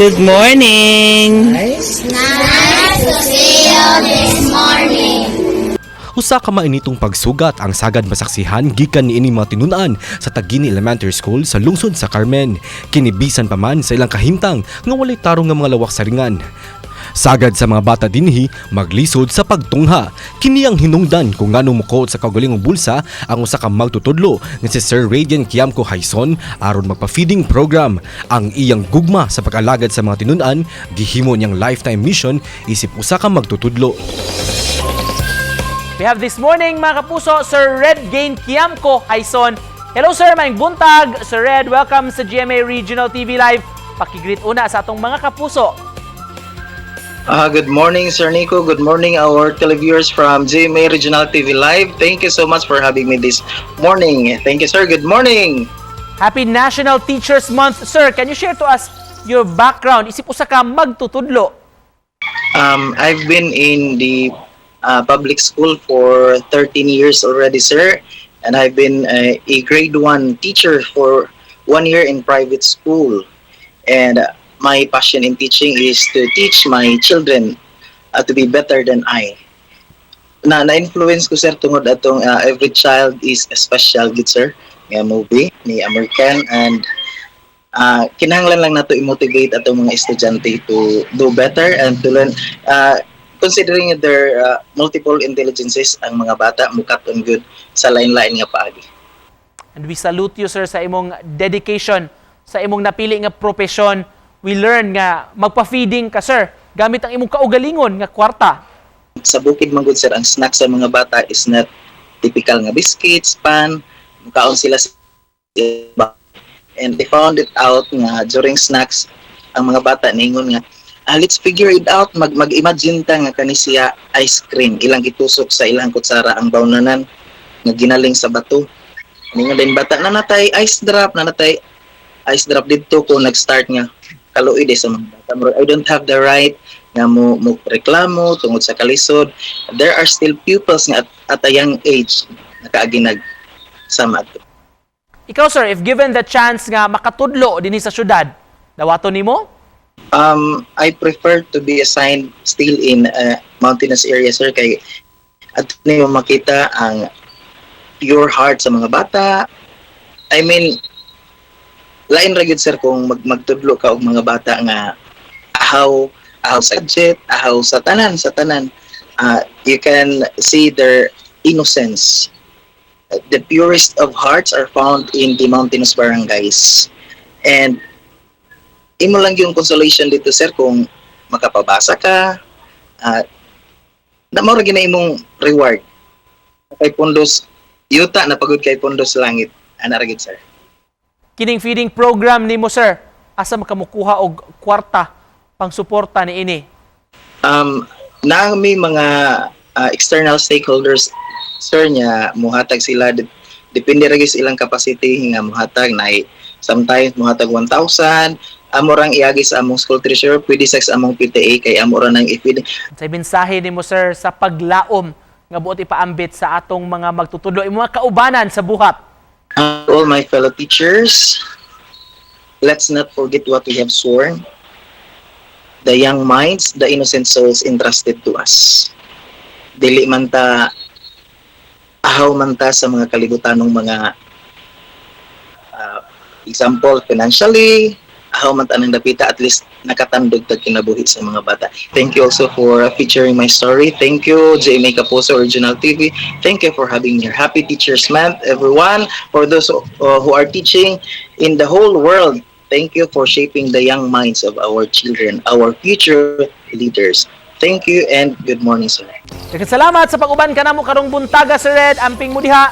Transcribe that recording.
Good morning! Usa ka mainitong pagsugat ang sagad masaksihan gikan ni ining mga tinunan sa Tagini Elementary School sa lungsod sa Carmen. Kinibisan pa man sa ilang kahimtang nga walay tarong nga mga lawak sa ringan. Sagad sa mga bata dinhi maglisod sa pagtungha. Kini ang hinungdan kung ngano mukuot sa kaugalingong bulsa ang usa ka magtutudlo nga si Sir Radiant Kiamco Haison aron magpa-feeding program. Ang iyang gugma sa pag-alagad sa mga tinunan gihimo niyang lifetime mission isip usa ka magtutudlo. We have this morning, mga kapuso, Sir Red Gain Kiamco Haison. Hello sir, maing buntag. Sir Red, welcome sa GMA Regional TV Live. Pakigreet una sa atong mga kapuso. Uh, good morning, Sir Nico. Good morning, our televiewers from GMA Regional TV Live. Thank you so much for having me this morning. Thank you, sir. Good morning. Happy National Teachers Month. Sir, can you share to us your background? Isip usa ka magtutudlo. Um, I've been in the uh, public school for 13 years already, sir. And I've been uh, a grade 1 teacher for one year in private school. And uh, my passion in teaching is to teach my children uh, to be better than I. Na na-influence ko sir tungod atong uh, every child is a special gid sir nga movie ni American and uh, kinahanglan lang nato i-motivate atong mga estudyante to do better and to learn uh, considering their uh, multiple intelligences ang mga bata mukaton good sa lain-lain nga paagi. And we salute you, sir, sa imong dedication, sa imong napili nga profesyon. We learn nga magpa-feeding ka, sir, gamit ang imong kaugalingon nga kwarta. Sa bukid man gud sir ang snack sa mga bata is not typical nga biscuits, pan, mukaon sila sa and they found it out nga during snacks ang mga bata ningon nga ah, let's figure it out. Mag mag-imagine ta nga kani siya ice cream. Ilang gitusok sa ilang kutsara ang bawnanan nga ginaling sa bato. Ningon din bata na natay ice drop na natay ice drop dito ko nag-start nga kaluoy di sa mga bata I don't have the right nga mo mo reklamo tungod sa kalisod there are still pupils nga at, at a young age nakaaginag sa mato Ikaw, sir, if given the chance nga makatudlo dinhi sa syudad, dawaton nimo? Um, I prefer to be assigned still in a mountainous area, sir, kay at niyo makita ang pure heart sa mga bata. I mean, lain ra sir kung mag magtudlo ka og mga bata nga ahaw ahaw sa budget, ahaw sa tanan, sa tanan. Uh, you can see their innocence. The purest of hearts are found in the mountainous barangays. And imo lang yung consolation dito sir kung makapabasa ka at na mo gina imong reward kay pundos yuta na pagod kay pundos langit ana ra sir Kining feeding program nimo, sir, asa makamukuha og kwarta pang suporta ni ini? um na may mga uh, external stakeholders sir nya muhatag sila. Dep- depende ra gyud ilang capacity nga muhatag na sometimes muhatag 1,000 amo rang iagi sa among school treasurer pwede sa among PTA kay amo ra nang i-feed. Sa mensahe nimo, sir, sa paglaom nga buot ipaambit sa atong mga magtutudlo, imong kaubanan sa buhat. Uh, all my fellow teachers, let's not forget what we have sworn. The young minds, the innocent souls entrusted to us. Dili man ta ahaw man ta sa mga kalibutanong mga uh, example financially, ahaw man ta nang dapita at least nakatandog tag kinabuhi sa mga bata. Thank you also for featuring my story. Thank you, JMA Kapuso Original TV. Thank you for having your Happy Teachers Month, everyone. For those uh, who are teaching in the whole world, thank you for shaping the young minds of our children, our future leaders. Thank you and good morning, sir. Salamat sa pag-uban ka namo karong buntaga, Sir Red. Amping mo diha